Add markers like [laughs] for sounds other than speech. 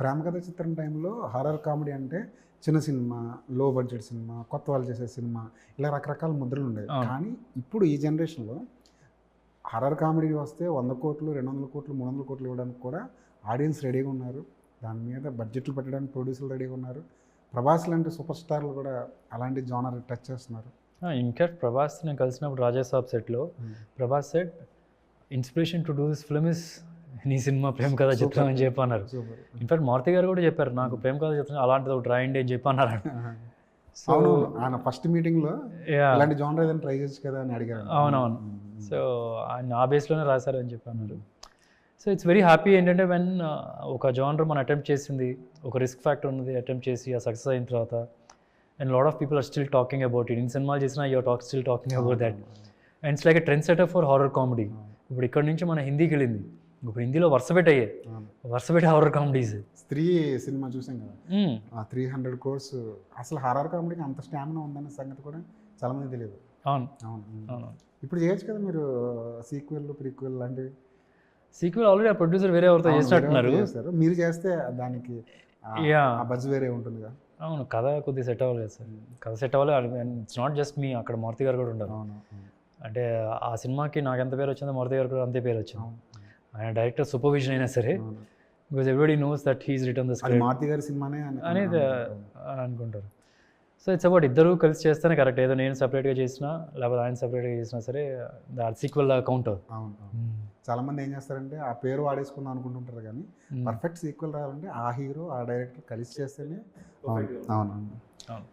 ప్రేమ కథ చిత్రం టైంలో హారర్ కామెడీ అంటే చిన్న సినిమా లో బడ్జెట్ సినిమా కొత్త వాళ్ళు చేసే సినిమా ఇలా రకరకాల ముద్రలు ఉండేవి. కానీ ఇప్పుడు ఈ జనరేషన్లో హారర్ కామెడీ వస్తే వంద కోట్లు రెండు వందల కోట్లు మూడు వందల కోట్లు ఇవ్వడానికి కూడా ఆడియన్స్ రెడీగా ఉన్నారు. దాని మీద బడ్జెట్లు పెట్టడానికి ప్రొడ్యూసర్లు రెడీగా ఉన్నారు. ప్రభాస్ లాంటి సూపర్ స్టార్లు కూడా అలాంటి జోనర్ టచ్ చేస్తున్నారు. ఇన్ఫాక్ట్ ప్రభాస్ నేను కలిసినప్పుడు రాజాసాబ్ సెట్లో Prabhas set inspiration to do this film is నీ సినిమా ప్రేమ కథ చిత్రం అని చెప్పి అన్నారు ఇన్ఫాక్ట్ మారుతి గారు కూడా చెప్పారు నాకు ప్రేమ కథ చిత్రం అలాంటిది ఒకటి రాయండి అని చెప్పి అన్నారు [laughs] అవును ఆయన ఫస్ట్ మీటింగ్లో యా ఇలాంటి జోనర్ ఏదైనా ట్రై చేయొచ్చు కదా అని అడిగారు. అవునవును. సో ఆయన ఆ బేస్లోనే రాశారు అని చెప్పి అన్నారు సో ఇట్స్ వెరీ హ్యాపీ ఏంటంటే వెన్ ఒక జానర్ మనం అటెంప్ట్ చేసింది ఒక రిస్క్ ఫ్యాక్టర్ ఉన్నది అటెంప్ట్ చేసి ఆ సక్సెస్ అయిన తర్వాత and lot of people are still talking about it in సినిమాలు చేసినా you're talk still talking about that and it's like a trend setter for horror comedy ఇప్పుడు ఇక్కడ నుంచి మన హిందీకి వెళ్ళింది. ఇప్పుడు హిందీలో వరుస పెట్టి అయ్యాయి వరుస పెట్టి హారర్ కామెడీస్ స్త్రీ సినిమా చూసాం కదా. ఆ త్రీ హండ్రెడ్ కోర్స్ అసలు హారర్ కామెడీకి అంత స్టామినా ఉందనే సంగతి కూడా చాలా మంది తెలియదు. అవును. అవును ఇప్పుడు చేయొచ్చు కదా మీరు సీక్వెల్ ప్రీక్వెల్ లాంటివి? సీక్వెల్ ఆల్రెడీ ఆ ప్రొడ్యూసర్ వేరే ఎవరితో చేసినట్టున్నారు. మీరు చేస్తే దానికి బజ్ వేరే ఉంటుందిగా అవును కథ కొద్దిగా సెట్ అవ్వలేదు సార్. కథ సెట్ అవ్వలేదు ఇట్స్ నాట్ జస్ట్ మీ అక్కడ మారుతి గారు కూడా ఉండరు అంటే ఆ సినిమాకి నాకు ఎంత పేరు వచ్చిందో మారుతి గారు కూడా అంతే పేరు వచ్చింది. ఆయన డైరెక్టర్ సూపర్విజన్ అయినా సరే. Because everybody knows that he's return the Maruthi గారి సినిమానే అని- అనేది అనుకుంటారు. సో ఇట్స్ అబౌట్ ఇద్దరు కలిసి చేస్తేనే కరెక్ట్ ఏదో నేను సపరేట్గా చేసినా లేకపోతే ఆయన సపరేట్గా చేసినా సరే దాని సీక్వెల్ కౌంట్ అవుతుంది అవును అవును. చాలా మంది ఏం చేస్తారంటే ఆ పేరు వాడేసుకుందాం అనుకుంటుంటారు కానీ పర్ఫెక్ట్ సీక్వెల్ రావాలంటే ఆ హీరో ఆ డైరెక్టర్ కలిసి చేస్తేనే అవును. అవును.